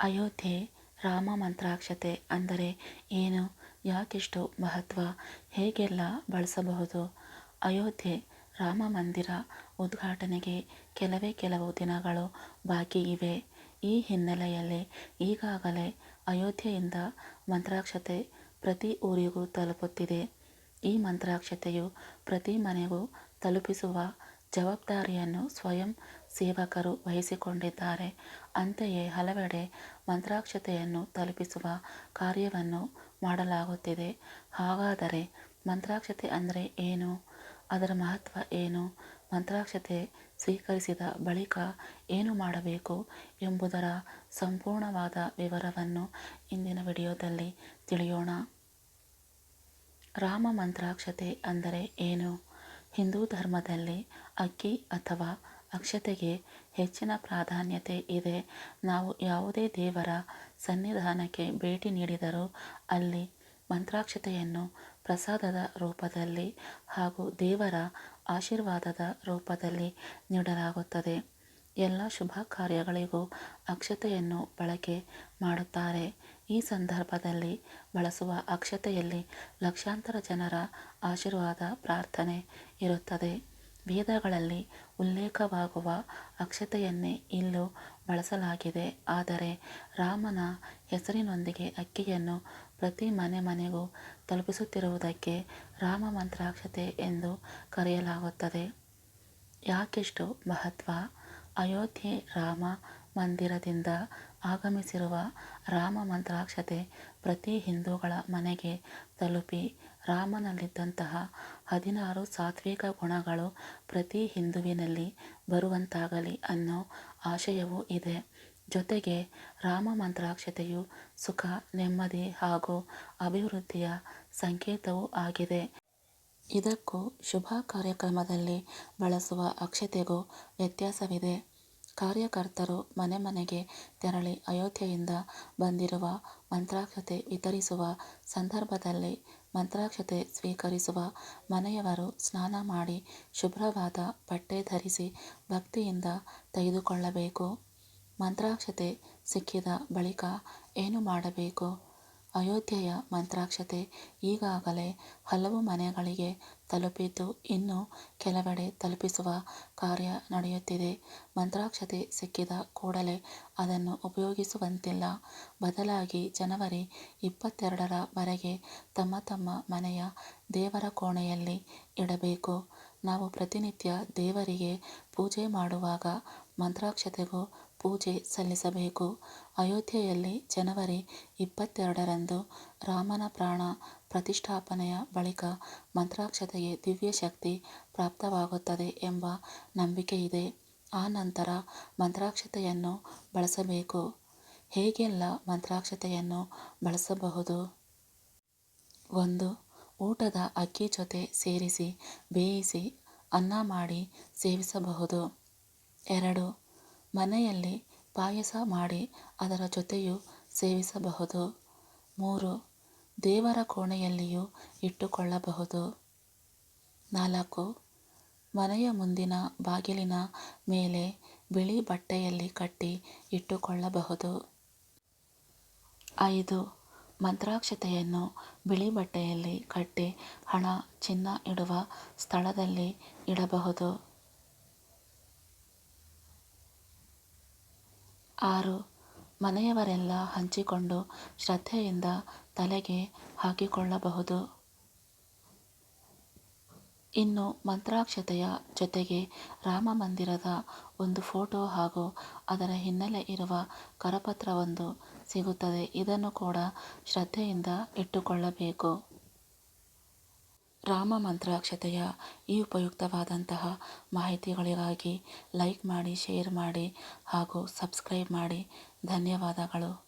ಅಯೋಧ್ಯೆ ರಾಮ ಮಂತ್ರಾಕ್ಷತೆ ಅಂದರೆ ಏನು? ಯಾಕೆಷ್ಟು ಮಹತ್ವ? ಹೇಗೆಲ್ಲ ಬಳಸಬಹುದು? ಅಯೋಧ್ಯೆ ರಾಮ ಮಂದಿರ ಉದ್ಘಾಟನೆಗೆ ಕೆಲವೇ ಕೆಲವು ದಿನಗಳು ಬಾಕಿ ಇವೆ. ಈ ಹಿನ್ನೆಲೆಯಲ್ಲಿ ಈಗಾಗಲೇ ಅಯೋಧ್ಯೆಯಿಂದ ಮಂತ್ರಾಕ್ಷತೆ ಪ್ರತಿ ಊರಿಗೂ ತಲುಪುತ್ತಿದೆ. ಈ ಮಂತ್ರಾಕ್ಷತೆಯು ಪ್ರತಿ ಮನೆಗೂ ತಲುಪಿಸುವ ಜವಾಬ್ದಾರಿಯನ್ನು ಸ್ವಯಂ ಸೇವಕರು ವಹಿಸಿಕೊಂಡಿದ್ದಾರೆ. ಅಂತೆಯೇ ಹಲವೆಡೆ ಮಂತ್ರಾಕ್ಷತೆಯನ್ನು ತಲುಪಿಸುವ ಕಾರ್ಯವನ್ನು ಮಾಡಲಾಗುತ್ತಿದೆ. ಹಾಗಾದರೆ ಮಂತ್ರಾಕ್ಷತೆ ಅಂದರೆ ಏನು? ಅದರ ಮಹತ್ವ ಏನು? ಮಂತ್ರಾಕ್ಷತೆ ಸ್ವೀಕರಿಸಿದ ಬಳಿಕ ಏನು ಮಾಡಬೇಕು ಎಂಬುದರ ಸಂಪೂರ್ಣವಾದ ವಿವರವನ್ನು ಇಂದಿನ ವಿಡಿಯೋದಲ್ಲಿ ತಿಳಿಯೋಣ. ರಾಮ ಮಂತ್ರಾಕ್ಷತೆ ಅಂದರೆ ಏನು? ಹಿಂದೂ ಧರ್ಮದಲ್ಲಿ ಅಕ್ಕಿ ಅಥವಾ ಅಕ್ಷತೆಗೆ ಹೆಚ್ಚಿನ ಪ್ರಾಧಾನ್ಯತೆ ಇದೆ. ನಾವು ಯಾವುದೇ ದೇವರ ಸನ್ನಿಧಾನಕ್ಕೆ ಭೇಟಿ ನೀಡಿದರೂ ಅಲ್ಲಿ ಮಂತ್ರಾಕ್ಷತೆಯನ್ನು ಪ್ರಸಾದದ ರೂಪದಲ್ಲಿ ಹಾಗೂ ದೇವರ ಆಶೀರ್ವಾದದ ರೂಪದಲ್ಲಿ ನೀಡಲಾಗುತ್ತದೆ. ಎಲ್ಲ ಶುಭ ಕಾರ್ಯಗಳಿಗೂ ಅಕ್ಷತೆಯನ್ನು ಬಳಕೆ ಮಾಡುತ್ತಾರೆ. ಈ ಸಂದರ್ಭದಲ್ಲಿ ಬಳಸುವ ಅಕ್ಷತೆಯಲ್ಲಿ ಲಕ್ಷಾಂತರ ಜನರ ಆಶೀರ್ವಾದ, ಪ್ರಾರ್ಥನೆ ಇರುತ್ತದೆ. ವೇದಗಳಲ್ಲಿ ಉಲ್ಲೇಖವಾಗುವ ಅಕ್ಷತೆಯನ್ನೇ ಇಲ್ಲೂ ಬಳಸಲಾಗಿದೆ. ಆದರೆ ರಾಮನ ಹೆಸರಿನೊಂದಿಗೆ ಅಕ್ಕಿಯನ್ನು ಪ್ರತಿ ಮನೆ ಮನೆಗೂ ತಲುಪಿಸುತ್ತಿರುವುದಕ್ಕೆ ರಾಮ ಮಂತ್ರಾಕ್ಷತೆ ಎಂದು ಕರೆಯಲಾಗುತ್ತದೆ. ಯಾಕೆಷ್ಟು ಮಹತ್ವ? ಅಯೋಧ್ಯೆ ರಾಮ ಮಂದಿರದಿಂದ ಆಗಮಿಸಿರುವ ರಾಮ ಮಂತ್ರಾಕ್ಷತೆ ಪ್ರತಿ ಹಿಂದೂಗಳ ಮನೆಗೆ ತಲುಪಿ ರಾಮನಲ್ಲಿದ್ದಂತಹ ಹದಿನಾರು ಸಾತ್ವಿಕ ಗುಣಗಳು ಪ್ರತಿ ಹಿಂದುವಿನಲ್ಲಿ ಬರುವಂತಾಗಲಿ ಅನ್ನೋ ಆಶಯವೂ ಇದೆ. ಜೊತೆಗೆ ರಾಮ ಮಂತ್ರಾಕ್ಷತೆಯು ಸುಖ, ನೆಮ್ಮದಿ ಹಾಗೂ ಅಭಿವೃದ್ಧಿಯ ಸಂಕೇತವೂ ಆಗಿದೆ. ಇದಕ್ಕೂ ಶುಭ ಕಾರ್ಯಕ್ರಮದಲ್ಲಿ ಬಳಸುವ ಅಕ್ಷತೆಗೂ ವ್ಯತ್ಯಾಸವಿದೆ. ಕಾರ್ಯಕರ್ತರು ಮನೆ ಮನೆಗೆ ತೆರಳಿ ಅಯೋಧ್ಯೆಯಿಂದ ಬಂದಿರುವ ಮಂತ್ರಾಕ್ಷತೆ ವಿತರಿಸುವ ಸಂದರ್ಭದಲ್ಲಿ ಮಂತ್ರಾಕ್ಷತೆ ಸ್ವೀಕರಿಸುವ ಮನೆಯವರು ಸ್ನಾನ ಮಾಡಿ ಶುಭ್ರವಾದ ಬಟ್ಟೆ ಧರಿಸಿ ಭಕ್ತಿಯಿಂದ ತೆಗೆದುಕೊಳ್ಳಬೇಕು. ಮಂತ್ರಾಕ್ಷತೆ ಸಿಕ್ಕಿದ ಬಳಿಕ ಏನು ಮಾಡಬೇಕು? ಅಯೋಧ್ಯೆಯ ಮಂತ್ರಾಕ್ಷತೆ ಈಗಾಗಲೇ ಹಲವು ಮನೆಗಳಿಗೆ ತಲುಪಿದ್ದು ಇನ್ನು ಕೆಲವೆಡೆ ತಲುಪಿಸುವ ಕಾರ್ಯ ನಡೆಯುತ್ತಿದೆ. ಮಂತ್ರಾಕ್ಷತೆ ಸಿಕ್ಕಿದ ಕೂಡಲೇ ಅದನ್ನು ಉಪಯೋಗಿಸುವಂತಿಲ್ಲ. ಬದಲಾಗಿ ಜನವರಿ ಇಪ್ಪತ್ತೆರಡರ ವರೆಗೆ ತಮ್ಮ ತಮ್ಮ ಮನೆಯ ದೇವರ ಕೋಣೆಯಲ್ಲಿ ಇಡಬೇಕು. ನಾವು ಪ್ರತಿನಿತ್ಯ ದೇವರಿಗೆ ಪೂಜೆ ಮಾಡುವಾಗ ಮಂತ್ರಾಕ್ಷತೆಗೂ ಪೂಜೆ ಸಲ್ಲಿಸಬೇಕು. ಅಯೋಧ್ಯೆಯಲ್ಲಿ ಜನವರಿ ಇಪ್ಪತ್ತೆರಡರಂದು ರಾಮನ ಪ್ರಾಣ ಪ್ರತಿಷ್ಠಾಪನೆಯ ಬಳಿಕ ಮಂತ್ರಾಕ್ಷತೆಗೆ ದಿವ್ಯ ಶಕ್ತಿ ಪ್ರಾಪ್ತವಾಗುತ್ತದೆ ಎಂಬ ನಂಬಿಕೆಯಿದೆ. ಆ ನಂತರ ಮಂತ್ರಾಕ್ಷತೆಯನ್ನು ಬಳಸಬೇಕು. ಹೇಗೆಲ್ಲ ಮಂತ್ರಾಕ್ಷತೆಯನ್ನು ಬಳಸಬಹುದು? ಒಂದು, ಊಟದ ಅಕ್ಕಿ ಜೊತೆ ಸೇರಿಸಿ ಬೇಯಿಸಿ ಅನ್ನ ಮಾಡಿ ಸೇವಿಸಬಹುದು. ಎರಡು ಮನೆಯಲ್ಲಿ ಪಾಯಸ ಮಾಡಿ ಅದರ ಜೊತೆಯೂ ಸೇವಿಸಬಹುದು. ಮೂರು, ದೇವರ ಕೋಣೆಯಲ್ಲಿಯೂ ಇಟ್ಟುಕೊಳ್ಳಬಹುದು. ನಾಲ್ಕು, ಮನೆಯ ಮುಂದಿನ ಬಾಗಿಲಿನ ಮೇಲೆ ಬಿಳಿ ಬಟ್ಟೆಯಲ್ಲಿ ಕಟ್ಟಿ ಇಟ್ಟುಕೊಳ್ಳಬಹುದು. ಐದು, ಮಂತ್ರಾಕ್ಷತೆಯನ್ನು ಬಿಳಿ ಬಟ್ಟೆಯಲ್ಲಿ ಕಟ್ಟಿ ಹಣ ಚಿನ್ನ ಇಡುವ ಸ್ಥಳದಲ್ಲಿ ಇಡಬಹುದು. ಆರು. ಮನೆಯವರೆಲ್ಲ ಹಂಚಿಕೊಂಡು ಶ್ರದ್ಧೆಯಿಂದ ತಲೆಗೆ ಹಾಕಿಕೊಳ್ಳಬಹುದು. ಇನ್ನು ಮಂತ್ರಾಕ್ಷತೆಯ ಜೊತೆಗೆ ರಾಮ ಮಂದಿರದ ಒಂದು ಫೋಟೋ ಹಾಗೂ ಅದರ ಹಿನ್ನೆಲೆ ಇರುವ ಕರಪತ್ರವೊಂದು ಸಿಗುತ್ತದೆ. ಇದನ್ನು ಕೂಡ ಶ್ರದ್ಧೆಯಿಂದ ಇಟ್ಟುಕೊಳ್ಳಬೇಕು. ರಾಮ ಮಂತ್ರಾಕ್ಷತೆಯ ಈ ಉಪಯುಕ್ತವಾದಂತಹ ಮಾಹಿತಿಗಳಿಗಾಗಿ ಲೈಕ್ ಮಾಡಿ ಶೇರ್ ಮಾಡಿ ಹಾಗೂ ಸಬ್ಸ್ಕ್ರೈಬ್ ಮಾಡಿ. ಧನ್ಯವಾದಗಳು.